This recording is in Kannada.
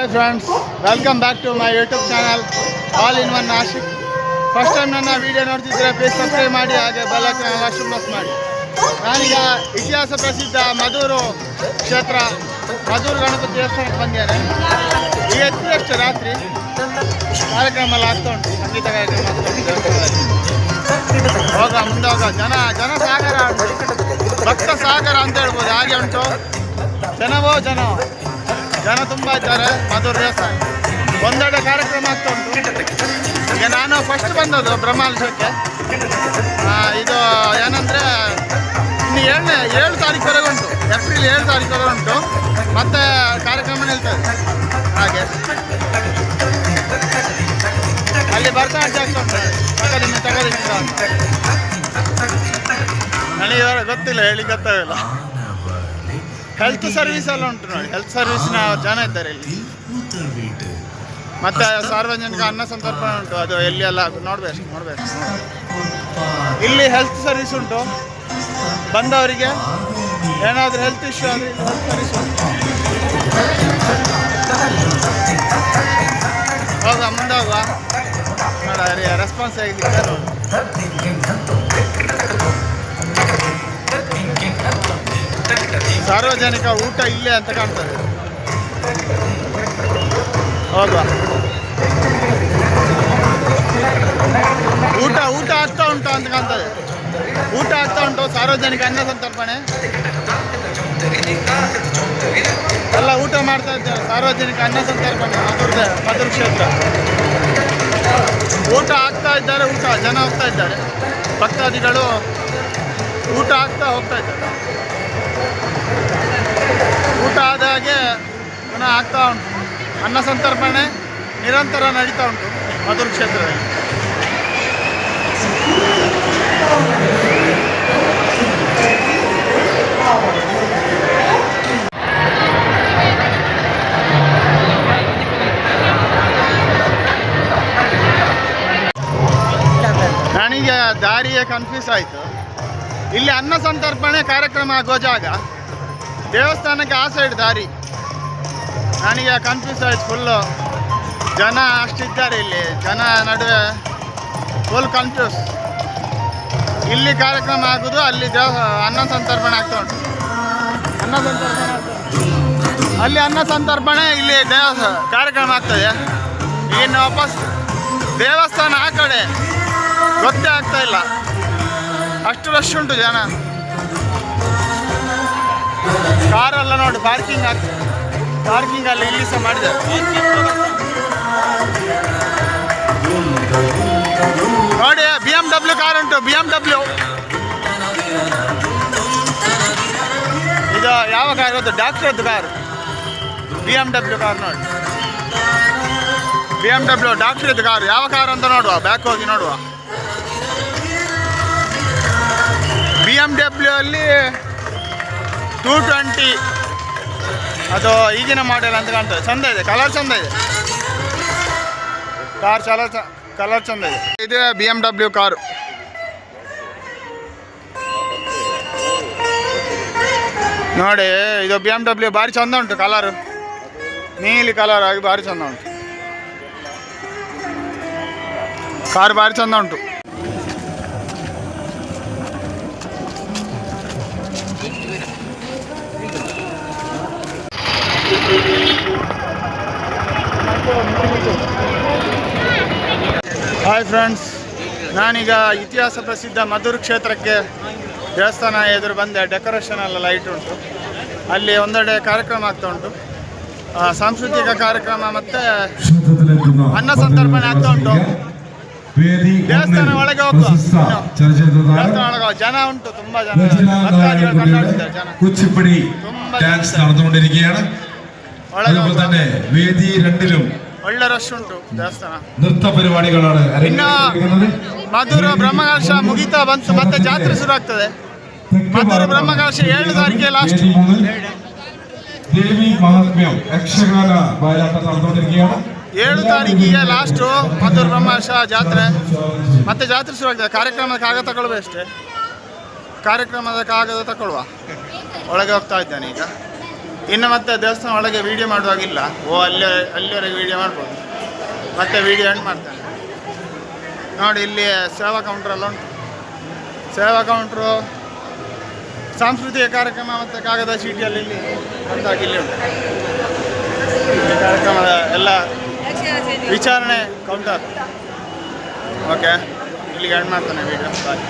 Hi friends welcome back to my YouTube channel all in one Nashik first time ನನ್ನ ವಿಡಿಯೋ ನೋಡ್ತಿದ್ರೆ ಪ್ಲೀಸ್ ಸಬ್ಸ್ಕ್ರೈಬ್ ಮಾಡಿ, ಹಾಗೆ ಬೆಲ್ಲಕ್ಕನೆಲ್ಲ ಶುಭಸ್ ಮಾಡಿ. ನಾನೀಗ ಇತಿಹಾಸ ಪ್ರಸಿದ್ಧ ಮಧೂರು ಕ್ಷೇತ್ರ, ಮಧೂರು ಗಣಪತಿ ದೇವಸ್ಥಾನಕ್ಕೆ ಬಂದಿದ್ದೇನೆ. ಈಗ ಎತ್ತಿದಷ್ಟು ರಾತ್ರಿ. ಕಾರ್ಯಕ್ರಮ ಎಲ್ಲ ಆಗ್ತಾ ಉಂಟು. ಸಂಗೀತ ಕಾರ್ಯಕ್ರಮ ಹೋಗ ಮುಂದೆ ಹೋಗ ಜನ ಜನ ಸಾಗರ ಭಕ್ತ ಸಾಗರ ಅಂತ ಹೇಳ್ಬೋದು. ಹಾಗೆ ಉಂಟು. ಜನವೋ, ಜನ. ಜನ ತುಂಬ ಇದ್ದಾರೆ ಮಧುರ ದೇವಸ್ಥಾನ ಒಂದೆರಡು ಕಾರ್ಯಕ್ರಮ ಆಗ್ತಾ ಉಂಟು. ಈಗ ನಾನು ಫಸ್ಟ್ ಬಂದದ್ದು ಬ್ರಹ್ಮಾಲಯಕ್ಕೆ ಇದು ಏನಂದರೆ, ಇನ್ನು ಏಳನೇ, ಏಳು ತಾರೀಕುವರೆಗೆ ಉಂಟು. ಏಪ್ರಿಲ್ ಏಳು ತಾರೀಕುವರೆಗೆ ಉಂಟು. ಮತ್ತೆ ಕಾರ್ಯಕ್ರಮ ನಿಲ್ತದೆ ಹಾಗೆ. ಅಲ್ಲಿ ಬರ್ತಾ ಆಗ್ತಾ ಉಂಟು ತಗದಿನ ಅಂತ. ನನಗೆ ಗೊತ್ತಿಲ್ಲ, ಹೇಳಿ ಗೊತ್ತಾಗಿಲ್ಲ. ಹೆಲ್ತ್ ಸರ್ವಿಸ್ ಎಲ್ಲ ಉಂಟು ನೋಡಿ. ಹೆಲ್ತ್ ಸರ್ವಿಸ್ನ ಜನ ಇದ್ದಾರೆ ಇಲ್ಲಿ. ಮತ್ತೆ ಸಾರ್ವಜನಿಕ ಅನ್ನ ಸಂತರ್ಪಣೆ ಉಂಟು. ಅದು ಎಲ್ಲಿ ಎಲ್ಲ ನೋಡ್ಬೇಕು ನೋಡ್ಬೇಕು ಇಲ್ಲಿ ಹೆಲ್ತ್ ಸರ್ವಿಸ್ ಉಂಟು. ಬಂದವರಿಗೆ ಏನಾದರೂ ಹೆಲ್ತ್ ಇಶ್ಯೂ ಆದರೆ ಹೆಲ್ತ್ ಸರ್ವಿಸ್ ಉಂಟು. ಹೋಗ ಮುಂದೆ ಹೋಗುವ. ನೋಡ ರೆಸ್ಪಾನ್ಸ್ ಆಗಿದ್ದಿಲ್ಲ ಸಾರ್ವಜನಿಕ ಊಟ ಇಲ್ಲೇ ಅಂತ ಕಾಣ್ತದೆ. ಹೌದಾ ಊಟ ಊಟ ಆಗ್ತಾ ಉಂಟು ಅಂತ ಕಾಣ್ತದೆ. ಊಟ ಆಗ್ತಾ ಉಂಟು, ಸಾರ್ವಜನಿಕ ಅನ್ನ ಸಂತರ್ಪಣೆ. ಎಲ್ಲ ಊಟ ಮಾಡ್ತಾ ಇದ್ದಾರೆ ಸಾರ್ವಜನಿಕ ಅನ್ನ ಸಂತರ್ಪಣೆ ಮಧುರ ಮಧುರ ಕ್ಷೇತ್ರ ಊಟ ಆಗ್ತಾ ಇದ್ದಾರೆ, ಊಟ, ಜನ ಹೋಗ್ತಾ ಇದ್ದಾರೆ. ಭಕ್ತಾದಿಗಳು ಊಟ ಆಗ್ತಾ ಹೋಗ್ತಾ ಇದ್ದಾರೆ. ಹಾಗೆ ಪುನಃ ಆಗ್ತಾ ಉಂಟು. ಅನ್ನ ಸಂತರ್ಪಣೆ ನಿರಂತರ ನಡೀತಾ ಉಂಟು ಮಧುರ ಕ್ಷೇತ್ರದಲ್ಲಿ. ನನಗೆ ದಾರಿಯೇ ಕನ್ಫ್ಯೂಸ್ ಆಯಿತು. ಇಲ್ಲಿ ಅನ್ನ ಸಂತರ್ಪಣೆ ಕಾರ್ಯಕ್ರಮ ಆಗೋ ಜಾಗ ದೇವಸ್ಥಾನಕ್ಕೆ ಆ ಸೈಡ್ ದಾರಿ. ನನಗೆ ಕನ್ಫ್ಯೂಸ್ ಆಯ್ತು ಫುಲ್ಲು ಜನ ಅಷ್ಟಿದ್ದಾರೆ ಇಲ್ಲಿ. ಜನ ನಡುವೆ ಫುಲ್ ಕನ್ಫ್ಯೂಸ್ ಇಲ್ಲಿ ಕಾರ್ಯಕ್ರಮ ಆಗೋದು, ಅಲ್ಲಿ ದೇವ, ಅನ್ನ ಸಂತರ್ಪಣೆ ಆಗ್ತಾ ಉಂಟು. ಅನ್ನ ಸಂತರ್ಪಣೆ ಅಲ್ಲಿ ಅನ್ನ ಸಂತರ್ಪಣೆ, ಇಲ್ಲಿ ದೇವ ಕಾರ್ಯಕ್ರಮ ಆಗ್ತದೆ. ಇನ್ನು ವಾಪಸ್ ದೇವಸ್ಥಾನ ಆ ಕಡೆ. ಗೊತ್ತೇ ಆಗ್ತಾ ಇಲ್ಲ. ಅಷ್ಟು ರಶ್ ಉಂಟು ಜನ. ಕಾರೆಲ್ಲ ನೋಡಿ ಪಾರ್ಕಿಂಗ್ ಹಾಕಿ ಪಾರ್ಕಿಂಗ್ ಅಲ್ಲಿ ಇಲ್ಲಿ ಸಹ ಮಾಡಿದೆ. ನೋಡಿ ಬಿ ಎಂ ಡಬ್ಲ್ಯೂ ಕಾರ್ ಉಂಟು ಬಿ ಎಂ ಡಬ್ಲ್ಯೂ ಇದು ಯಾವ ಕಾರ್ ಗೊತ್ತು ಡಾಕ್ಟ್ರದ್ದು car B M W car ನೋಡಿ. ಬಿ ಎಂ ಡಬ್ಲ್ಯೂ ಡಾಕ್ಟ್ರದ್ದು ಕಾರ್ ಯಾವ ಕಾರ್ ಅಂತ ನೋಡುವ ಬ್ಯಾಕ್ ಹೋಗಿ ನೋಡುವ. ಬಿ ಎಂ ಡಬ್ಲ್ಯೂ ಅಲ್ಲಿ ಟೂ ಟ್ವೆಂಟಿ ಅದು ಈಗಿನ ಮಾಡೆಲ್ ಅಂತ ಕಾಣ್ತದೆ ಚಂದ ಇದೆ ಕಲರ್ ಚಂದ ಇದೆ ಕಾರ್ ಚಲ ಕಲರ್ ಚಂದ ಇದೆ ಇದು ಬಿ ಎಂ ಡಬ್ಲ್ಯೂ ಕಾರು ನೋಡಿ ಇದು ಬಿ ಎಂ ಡಬ್ಲ್ಯೂ ಭಾರಿ ಚಂದ ಉಂಟು ಕಲರು ನೀಲಿ ಕಲರ್ ಆಗಿ ಭಾರಿ ಚಂದ ಉಂಟು ಕಾರ್ ಭಾರಿ ಚಂದ ಉಂಟು ಹಾಯ್ ಫ್ರೆಂಡ್ಸ್ ನಾನೀಗ ಇತಿಹಾಸ ಪ್ರಸಿದ್ಧ ಮಧುರ ಕ್ಷೇತ್ರಕ್ಕೆ ದೇವಸ್ಥಾನ ಎದುರು ಬಂದೆ ಡೆಕೋರೇಷನ್ ಎಲ್ಲ ಲೈಟ್ ಉಂಟು ಅಲ್ಲಿ ಒಂದೆಡೆ ಕಾರ್ಯಕ್ರಮ ಆಗ್ತಾ ಉಂಟು ಆ, ಸಾಂಸ್ಕೃತಿಕ ಕಾರ್ಯಕ್ರಮ ಮತ್ತೆ ಅನ್ನ ಸಂತರ್ಪಣೆ ಆಗ್ತಾ ಉಂಟು ದೇವಸ್ಥಾನ ಒಳಗೆ ಹೋಗುವ. ದೇವಸ್ಥಾನ ಒಳಗೆ ಜನ ಉಂಟು ತುಂಬಾ ಜನ ಭಕ್ತಾದಿಗಳು ಕಂಡುಹಿಡಿತಾರೆ ಜನ കുച്ചിപ്പടി ತುಂಬ ഡാൻസ് ಜನ നടന്നുകൊണ്ടിരിക്കുകയാണ് ಒಳಗೆ അതുപോലെ ಹೋಗುವ. തന്നെ വേദി രണ്ടിലും ಒಳ್ಳೆ ರಶ್ ಉಂಟು ದೇವಸ್ಥಾನ. ನೃತ್ಯ ಮಧುರ ಬ್ರಹ್ಮಕಾಶ ಮುಗಿತಾ ಬಂತು ಮತ್ತೆ ಜಾತ್ರೆ ಶುರು ಆಗ್ತದೆ. ಮಧುರ ಬ್ರಹ್ಮಕಾಶ ಏಳು ತಾರೀಕೆ ಲಾಸ್ಟ್ ದೇವಿ ಮಹಾತ್ಮ್ಯಂ ಯಕ್ಷಗಾನ ಏಳು ತಾರೀಕಿಗೆ ಲಾಸ್ಟು ಮಧುರ ಬ್ರಹ್ಮಕಾಶ ಜಾತ್ರೆ. ಮತ್ತೆ ಜಾತ್ರೆ ಶುರು ಆಗ್ತದೆ. ಕಾರ್ಯಕ್ರಮದ ಕಾಗದ ತಗೊಳ್ಬೇಕು ಅಷ್ಟೇ. ಕಾರ್ಯಕ್ರಮದ ಕಾಗದ ತಕೊಳ್ಳುವ ಒಳಗೆ ಹೋಗ್ತಾ ಇದ್ದಾನೆ ಈಗ. ಇನ್ನು ಮತ್ತೆ ದೇವಸ್ಥಾನ ಒಳಗೆ ವೀಡಿಯೋ ಮಾಡುವಾಗಿಲ್ಲ ಓ, ಅಲ್ಲೇ, ಅಲ್ಲಿವರೆಗೆ ವೀಡಿಯೋ ಮಾಡ್ಬೋದು. ಮತ್ತೆ ವೀಡಿಯೋ ಎಂಡ್ ಮಾಡ್ತಾನೆ. ನೋಡಿ, ಇಲ್ಲಿ ಸೇವಾ ಕೌಂಟ್ರ್ ಎಲ್ಲ ಉಂಟು. ಸೇವಾ ಕೌಂಟ್ರು ಸಾಂಸ್ಕೃತಿಕ ಕಾರ್ಯಕ್ರಮ ಮತ್ತು ಕಾಗದ ಚೀಟಿಯಲ್ಲಿ ಇಲ್ಲಿ ಅಂದಾಗಿ ಇಲ್ಲಿ ಉಂಟು. ಕಾರ್ಯಕ್ರಮದ ಎಲ್ಲ ವಿಚಾರಣೆ ಕೌಂಟರ್ ಓಕೆ ಇಲ್ಲಿಗೆ ಎಂಡ್ ಮಾಡ್ತಾನೆ ವಿಡಿಯೋ ಬಾಯ್